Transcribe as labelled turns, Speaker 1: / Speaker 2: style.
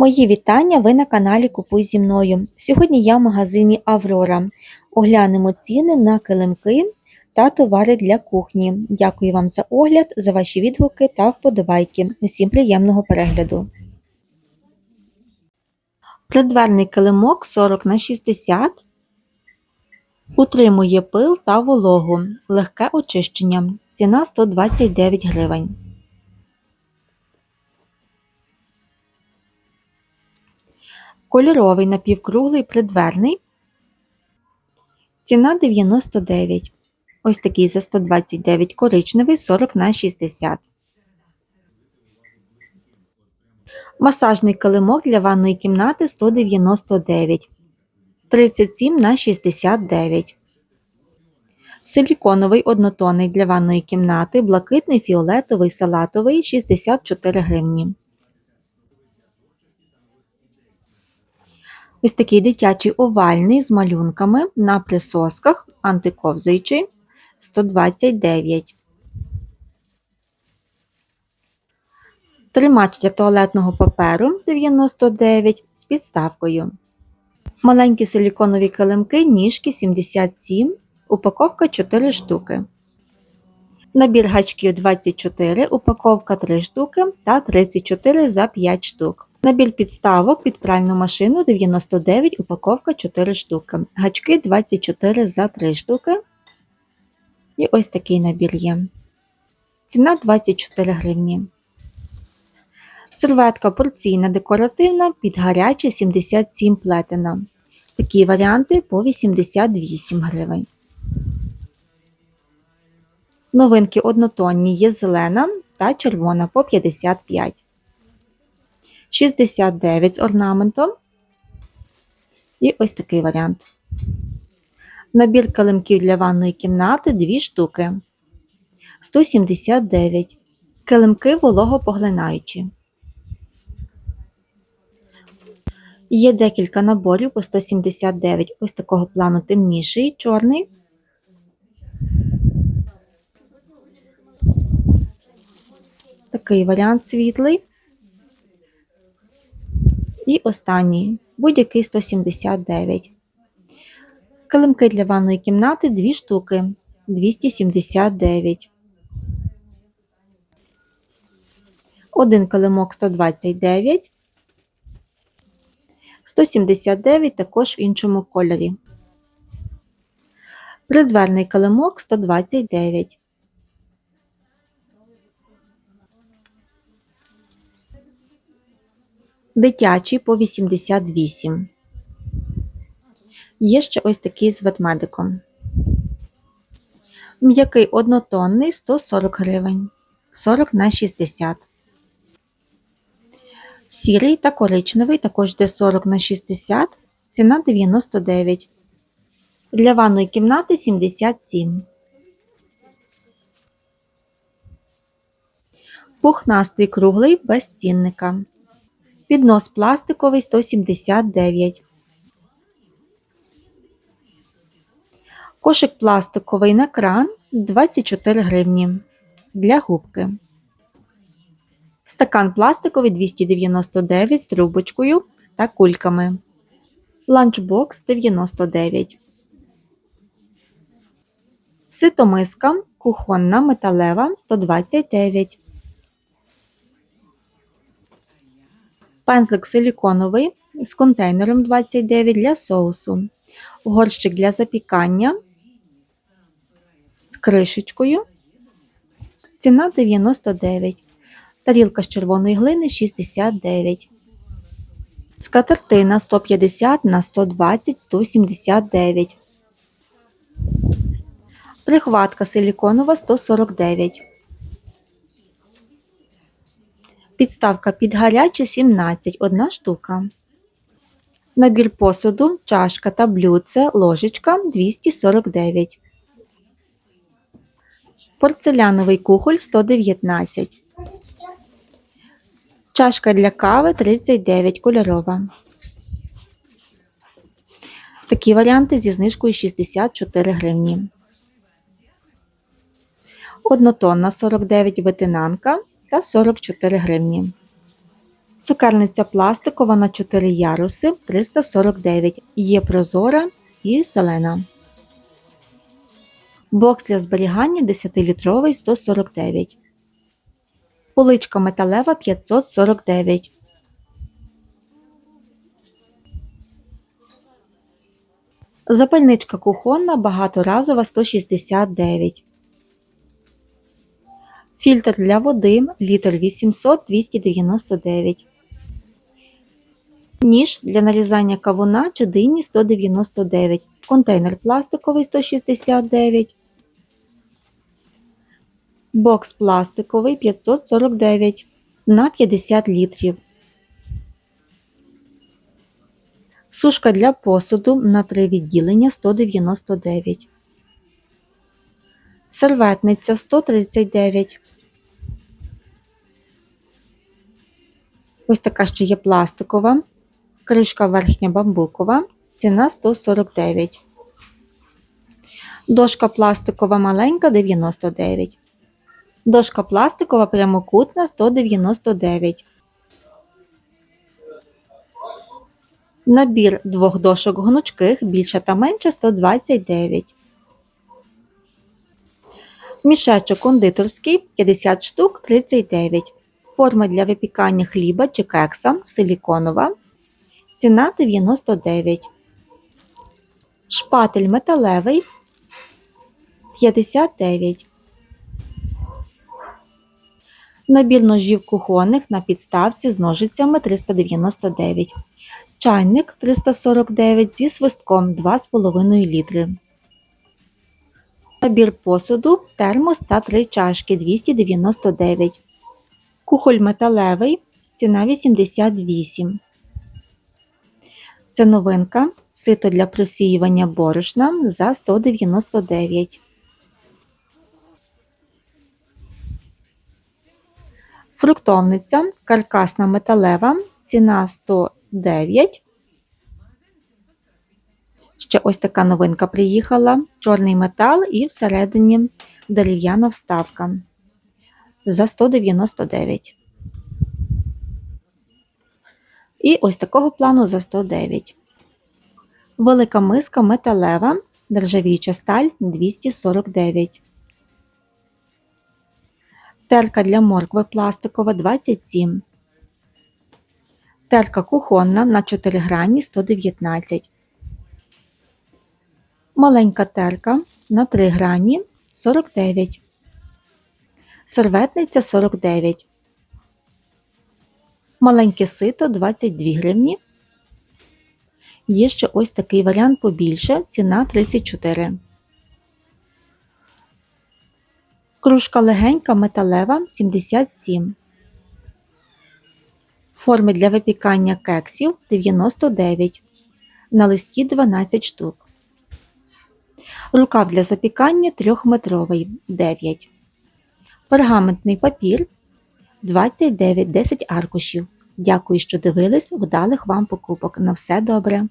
Speaker 1: Мої вітання! Ви на каналі Купуй зі мною. Сьогодні я в магазині Аврора. Оглянемо ціни на килимки та товари для кухні. Дякую вам за огляд, за ваші відгуки та вподобайки. Усім приємного перегляду. Придверний килимок 40 на 60 утримує пил та вологу. Легке очищення. Ціна 129 гривень. Кольоровий напівкруглий придверний. Ціна 99. Ось такий за 129 коричневий 40 на 60. Масажний килимок для ванної кімнати 199. 37 на 69. Силіконовий однотонний для ванної кімнати, блакитний, фіолетовий, салатовий 64 гривні. Ось такий дитячий овальний з малюнками на присосках антиковзуючий 129. Тримач для туалетного паперу 99 з підставкою. Маленькі силіконові килимки ніжки 77, упаковка 4 штуки. Набір гачків 24, упаковка 3 штуки та 34 за 5 штук. Набір підставок під пральну машину 99, упаковка 4 штуки. Гачки 24 за 3 штуки. І ось такий набір є. Ціна 24 гривні. Серветка порційна декоративна під гаряче 77 плетена. Такі варіанти по 88 гривень. Новинки однотонні є зелена та червона по 55. 69 з орнаментом. І ось такий варіант. Набір килимків для ванної кімнати 2 штуки. 179. Килимки вологопоглинаючі. Є декілька наборів по 179. Ось такого плану темніший, чорний. Такий варіант світлий. І останній будь-який 179. Килимки для ванної кімнати 2 штуки 279. Один килимок 129. 179 також в іншому кольорі. Придверний килимок 129. Дитячий по 88. Є ще ось такий з ведмедиком. М'який однотонний 140 гривень. 40 на 60. Сірий та коричневий також йде 40 на 60. Ціна 99. Для ванної кімнати 77. Пухнастий круглий без цінника. Піднос пластиковий 179. Кошик пластиковий на кран 24 гривні. Для губки. Стакан пластиковий 299 з трубочкою та кульками. Ланчбокс 99. Ситомиска кухонна металева 129. Пензлик силіконовий з контейнером 29 для соусу. Горщик для запікання з кришечкою. Ціна 99. Тарілка з червоної глини 69. Скатертина 150 на 120 179. Прихватка силіконова 149. Підставка під гаряче 17 одна штука. Набір посуду, чашка та блюдце, ложечка 249. Порцеляновий кухоль 119. Чашка для кави 39 кольорова. Такі варіанти зі знижкою 64 гривні. Однотонна 49 витинанка та 44 гривні. Цукерниця пластикова на 4 яруси 349. Є прозора і зелена. Бокс для зберігання 10-літровий 149. Поличка металева 549. Запальничка кухонна багаторазова 169. Фільтр для води літр 800 299. Ніж для нарізання кавуна чи дині 199. Контейнер пластиковий 169. Бокс пластиковий 549 на 50 літрів. Сушка для посуду на 3 відділення 199. Серветниця 139. Ось така ще є пластикова. Кришка верхня бамбукова. Ціна 149. Дошка пластикова маленька 99. Дошка пластикова прямокутна 199. Набір двох дошок гнучких більша та менша 129. Мішечок кондитерський 50 штук 39. Форма для випікання хліба чи кекса силіконова. Ціна 99. Шпатель металевий 59. Набір ножів кухонних на підставці з ножицями 399. Чайник 349 зі свистком 2,5 літри. Набір посуду термос та 3 чашки 299. Кухоль металевий. Ціна 88. Це новинка. Сито для просіювання борошна за 199. Фруктовниця каркасна металева. Ціна 109. Ще ось така новинка приїхала. Чорний метал і всередині дерев'яна вставка за 199. І ось такого плану за 109. Велика миска металева, нержавіюча сталь 249. Терка для моркви пластикова 27. Терка кухонна на 4 грані 119. Маленька терка на 3 грані 49. Серветниця 49. Маленьке сито 22 гривні. Є ще ось такий варіант побільше, ціна 34. Кружка легенька металева 77. Форми для випікання кексів 99. На листі 12 штук. Рукав для запікання 3-метровий 9. Пергаментний папір 29 10 аркушів. Дякую, що дивились. Вдалих вам покупок. На все добре!